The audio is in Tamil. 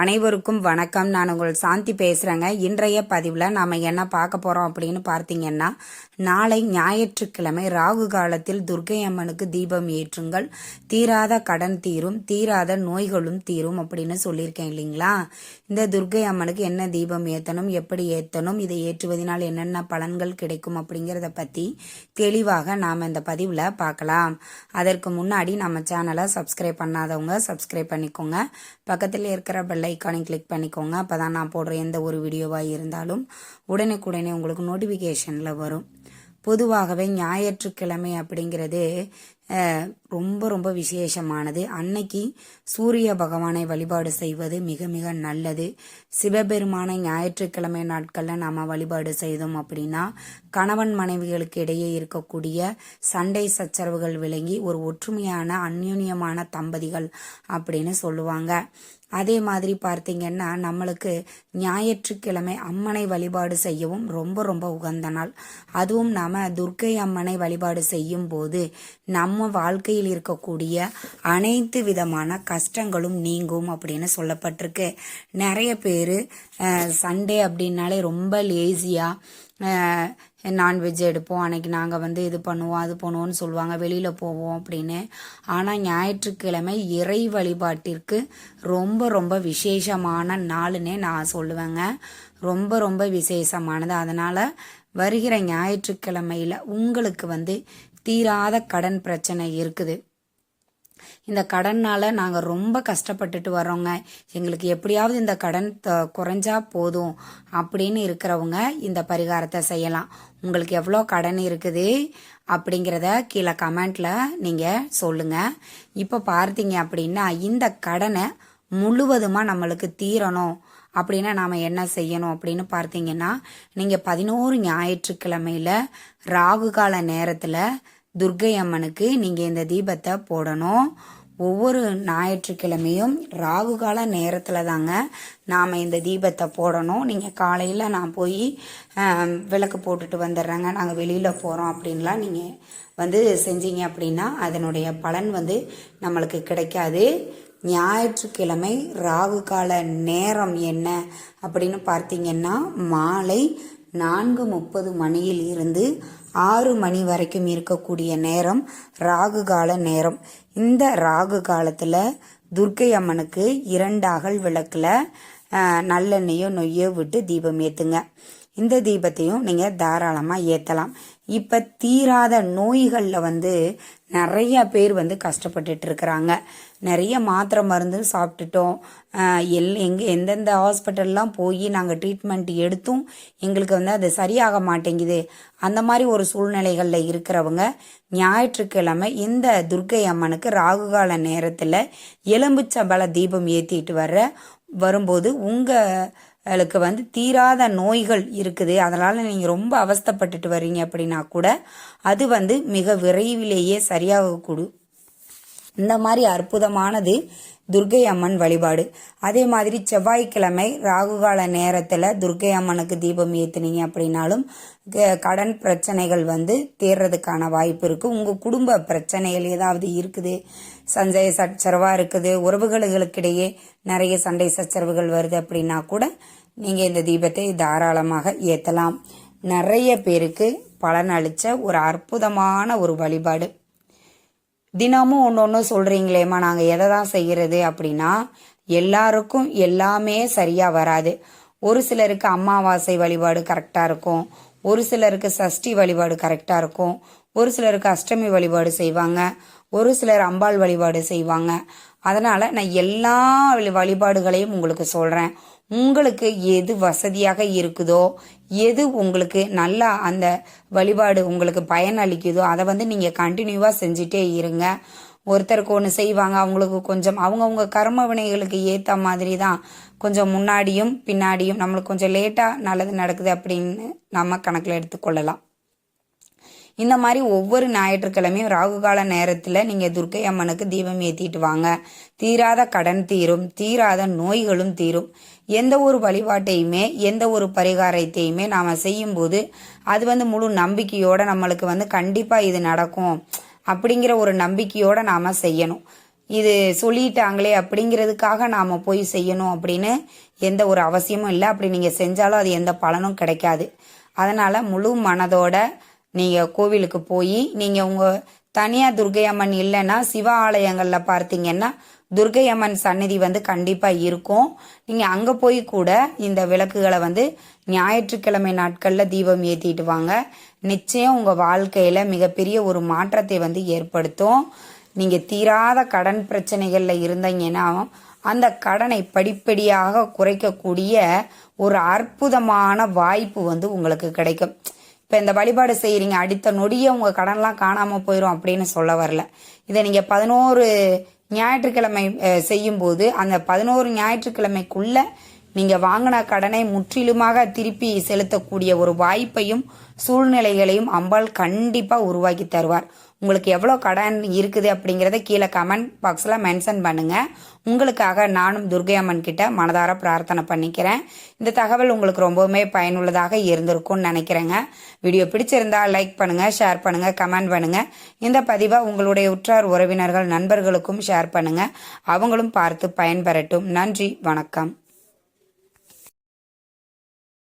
அனைவருக்கும் வணக்கம். நான் உங்கள் சாந்தி பேசுகிறேங்க இன்றைய பதிவில் நாம் என்ன பார்க்க போகிறோம் அப்படின்னு பார்த்தீங்கன்னா நாளை ஞாயிற்றுக்கிழமை ராகு காலத்தில் துர்க்கை அம்மனுக்கு தீபம் ஏற்றுங்கள். தீராத கடன் தீரும் தீராத நோய்களும் தீரும் அப்படின்னு சொல்லியிருக்கேன் இல்லைங்களா? இந்த துர்க்கை அம்மனுக்கு என்ன தீபம் ஏற்றணும் எப்படி ஏற்றணும் இதை ஏற்றுவதனால் என்னென்ன பலன்கள் கிடைக்கும் அப்படிங்கிறத பற்றி தெளிவாக நாம் இந்த பதிவில் பார்க்கலாம். அதற்கு முன்னாடி நம்ம சேனலை சப்ஸ்கிரைப் பண்ணாதவங்க சப்ஸ்கிரைப் பண்ணிக்கோங்க. பக்கத்தில் இருக்கிற பெல் ஐக்கானை கிளிக் பண்ணிக்கோங்க. அப்போ தான் நான் போடுற எந்த ஒரு வீடியோவாக இருந்தாலும் உடனுக்குடனே உங்களுக்கு நோட்டிஃபிகேஷனில் வரும். பொதுவாகவே ஞாயிற்றுக்கிழமை அப்படிங்கிறது ரொம்ப ரொம்ப விசேஷமானது. அன்னைக்கு சூரிய பகவானை வழிபாடு செய்வது மிக மிக நல்லது. சிவபெருமானை ஞாயிற்றுக்கிழமை நாட்களில் நாம் வழிபாடு செய்தோம் அப்படின்னா கணவன் மனைவிகளுக்கு இடையே இருக்கக்கூடிய சண்டை சச்சரவுகள் விளங்கி ஒரு ஒற்றுமையான அந்யுன்யமான தம்பதிகள் அப்படின்னு சொல்லுவாங்க. அதே மாதிரி பார்த்தீங்கன்னா நம்மளுக்கு ஞாயிற்றுக்கிழமை அம்மனை வழிபாடு செய்யவும் ரொம்ப ரொம்ப உகந்த நாள். அதுவும் நாம் துர்க்கை அம்மனை வழிபாடு செய்யும் போது நம்ம வாழ்க்கையில் இருக்கக்கூடிய அனைத்து விதமான கஷ்டங்களும் நீங்கும் அப்படின்னு சொல்லப்பட்டிருக்கு. நிறைய பேர் சண்டே அப்படின்னாலே ரொம்ப லேசியாக நான்வெஜ் எடுப்போம். அன்னைக்கு நாங்கள் வந்து இது பண்ணுவோம் அது பண்ணுவோம்னு சொல்லுவாங்க. வெளியில் போவோம் அப்படின்னு. ஆனால் ஞாயிற்றுக்கிழமை இறை வழிபாட்டிற்கு ரொம்ப ரொம்ப விசேஷமான நாளுன்னே நான் சொல்லுவேங்க. ரொம்ப ரொம்ப விசேஷமானது. அதனால் வருகிற ஞாயிற்றுக்கிழமையில் உங்களுக்கு வந்து தீராத கடன் பிரச்சனை இருக்குது. இந்த கடன்னால நாங்கள் ரொம்ப கஷ்டப்பட்டுட்டு வர்றோங்க. எங்களுக்கு எப்படியாவது இந்த கடன் த- குறைஞ்சா போதும் அப்படின்னு இருக்கிறவங்க இந்த பரிகாரத்தை செய்யலாம். உங்களுக்கு எவ்வளோ கடன் இருக்குது அப்படிங்கிறத கீழே கமெண்ட்ல நீங்கள் சொல்லுங்க. இப்போ பார்த்தீங்க அப்படின்னா இந்த கடனை முழுவதுமாக நம்மளுக்கு தீரணும். அப்படின்னா நாம் என்ன செய்யணும் அப்படின்னு பார்த்தீங்கன்னா நீங்கள் பதினோரு ஞாயிற்றுக்கிழமையில் ராகு கால நேரத்தில் துர்க்கை அம்மனுக்கு நீங்கள் இந்த தீபத்தை போடணும். ஒவ்வொரு ஞாயிற்றுக்கிழமையும் ராகு கால நேரத்தில் தாங்க நாம் இந்த தீபத்தை போடணும். நீங்கள் காலையில் நான் போய் விளக்கு போட்டுட்டு வந்துடுறேங்க. நாங்கள் வெளியில் போகிறோம் அப்படின்லாம் நீங்கள் வந்து செஞ்சீங்க அப்படின்னா அதனுடைய பலன் வந்து நம்மளுக்கு கிடைக்காது. ஞாயிற்றுக்கிழமை ராகு கால நேரம் என்ன அப்படின்னு பார்த்தீங்கன்னா மாலை நான்கு முப்பது மணியில் இருந்து ஆறு மணி வரைக்கும் இருக்கக்கூடிய நேரம் ராகு கால நேரம். இந்த ராகு காலத்தில் துர்க்கை அம்மனுக்கு இரண்டு அகல் விளக்கில் நல்லெண்ணெயோ நொய்யோ விட்டு தீபம் ஏற்றுங்க இந்த தீபத்தையும் நீங்கள் தாராளமாக ஏற்றலாம் இப்போ தீராத நோய்களில் வந்து நிறைய பேர் வந்து கஷ்டப்பட்டுட்டு இருக்கிறாங்க. நிறைய மாத்திரை மருந்து சாப்பிட்டுட்டோம். எல் எங்கே எந்தெந்த ஹாஸ்பிட்டல்லாம் போய் நாங்கள் ட்ரீட்மெண்ட் எடுத்தும் எங்களுக்கு வந்து அது சரியாக மாட்டேங்குது. அந்த மாதிரி ஒரு சூழ்நிலைகளில் இருக்கிறவங்க ஞாயிற்றுக்கிழமை இந்த துர்க்கை அம்மனுக்கு ராகுகால நேரத்தில் எலும்புச்சம்பள தீபம் ஏற்றிட்டு வர்ற வரும்போது உங்கள் அவளுக்கு வந்து தீராத நோய்கள் இருக்குது. அதனால் நீங்கள் ரொம்ப அவஸ்தைப்பட்டுட்டு வர்றீங்க அப்படின்னா கூட அது வந்து மிக விரைவிலேயே சரியாகக்கூடும் இந்த மாதிரி அற்புதமானது துர்க்கை அம்மன் வழிபாடு. அதே மாதிரி செவ்வாய்க்கிழமை ராகுகால நேரத்தில் துர்க்கை அம்மனுக்கு தீபம் ஏற்றுனீங்க அப்படின்னாலும் க- கடன் பிரச்சனைகள் வந்து தீர்றதுக்கான வாய்ப்பு இருக்குது உங்கள் குடும்ப பிரச்சனைகள் ஏதாவது இருக்குது? சஞ்சய சச்சரவாக இருக்குது. உறவுகளுக்கிடையே நிறைய சண்டை சச்சரவுகள் வருது அப்படின்னா கூட நீங்கள் இந்த தீபத்தை தாராளமாக ஏற்றலாம் நிறைய பேருக்கு பலன் அளித்த ஒரு அற்புதமான ஒரு வழிபாடு. தினமும் ஒன்று ஒன்று சொல்கிறீங்களேம்மா நாங்கள் எதை தான் செய்கிறது அப்படின்னா எல்லாருக்கும் எல்லாமே சரியாக வராது. ஒரு சிலருக்கு அமாவாசை வழிபாடு கரெக்டாக இருக்கும். ஒரு சிலருக்கு சஷ்டி வழிபாடு கரெக்டாக இருக்கும். ஒரு சிலருக்கு அஷ்டமி வழிபாடு செய்வாங்க ஒரு சிலர் அம்பாள் வழிபாடு செய்வாங்க. அதனால் நான் எல்லா வழி- வழிபாடுகளையும் உங்களுக்கு சொல்கிறேன் உங்களுக்கு எது வசதியாக இருக்குதோ எது உங்களுக்கு நல்லா அந்த வழிபாடு உங்களுக்கு பயன் அளிக்குதோ அதை வந்து நீங்கள் கண்டினியூவாக செஞ்சுட்டே இருங்க. ஒருத்தருக்கு ஒன்று செய்வாங்க அவங்களுக்கு கொஞ்சம் அவங்கவுங்க கர்ம வினைகளுக்கு ஏற்ற மாதிரி தான் கொஞ்சம் முன்னாடியும் பின்னாடியும் நம்மளுக்கு கொஞ்சம் லேட்டாக நல்லது நடக்குது அப்படின்னு நம்ம கணக்கில் எடுத்துக்கொள்ளலாம் இந்த மாதிரி ஒவ்வொரு ஞாயிற்றுக்கிழமையும் ராகுகால நேரத்தில் நீங்கள் துர்க்கை அம்மனுக்கு தீபம் ஏற்றிட்டு வாங்க. தீராத கடன் தீரும் தீராத நோய்களும் தீரும். எந்த ஒரு வழிபாட்டையுமே எந்த ஒரு பரிகாரத்தையுமே நாம் செய்யும்போது அது வந்து முழு நம்பிக்கையோட நம்மளுக்கு வந்து கண்டிப்பாக இது நடக்கும் அப்படிங்கிற ஒரு நம்பிக்கையோட நாம் செய்யணும். இது சொல்லிட்டாங்களே அப்படிங்கிறதுக்காக நாம் போய் செய்யணும் அப்படின்னு எந்த ஒரு அவசியமும் இல்லை. அப்படி நீங்கள் செஞ்சாலும் அது எந்த பலனும் கிடைக்காது. அதனால் முழு மனதோட நீங்கள் கோவிலுக்கு போய் நீங்கள் உங்கள் தனியாக துர்க்கை அம்மன் இல்லைன்னா சிவ ஆலயங்களில் பார்த்தீங்கன்னா துர்க்கை அம்மன் சந்நிதி வந்து கண்டிப்பாக இருக்கும். நீங்கள் அங்கே போய் கூட இந்த விளக்குகளை வந்து ஞாயிற்றுக்கிழமை நாட்களில் தீபம் ஏற்றிட்டு வாங்க. நிச்சயம் உங்கள் வாழ்க்கையில் மிகப்பெரிய ஒரு மாற்றத்தை வந்து ஏற்படுத்தும். நீங்கள் தீராத கடன் பிரச்சனைகளில் இருந்தீங்கன்னா அந்த கடனை படிப்படியாக குறைக்கக்கூடிய ஒரு அற்புதமான வாய்ப்பு வந்து உங்களுக்கு கிடைக்கும். இப்போ இந்த வழிபாடு செய்கிறீங்க அடுத்த நொடியே உங்கள் கடன்லாம் காணாமல் போயிடும் அப்படின்னு சொல்ல வரல. இதை நீங்கள் பதினோரு ஞாயிற்றுக்கிழமை செய்யும்போது அந்த பதினோரு ஞாயிற்றுக்கிழமைக்குள்ள நீங்கள் வாங்கின கடனை முற்றிலுமாக திருப்பி செலுத்தக்கூடிய ஒரு வாய்ப்பையும் சூழ்நிலைகளையும் அம்பாள் கண்டிப்பாக உருவாக்கி தருவார். உங்களுக்கு எவ்வளோ கடன் இருக்குது அப்படிங்கிறத கீழே கமெண்ட் பாக்ஸில் மென்ஷன் பண்ணுங்கள் உங்களுக்காக நானும் துர்கை அம்மன் கிட்ட மனதார பிரார்த்தனை பண்ணிக்கிறேன். இந்த தகவல் உங்களுக்கு ரொம்பவுமே பயனுள்ளதாக இருந்திருக்கும்னு நினைக்கிறேங்க. வீடியோ பிடிச்சிருந்தா லைக் பண்ணுங்கள் ஷேர் பண்ணுங்கள் கமெண்ட் பண்ணுங்கள் இந்த பதிவை உங்களுடைய உற்றார் உறவினர்கள் நண்பர்களுக்கும் ஷேர் பண்ணுங்கள் அவங்களும் பார்த்து பயன்பெறட்டும். நன்றி வணக்கம்.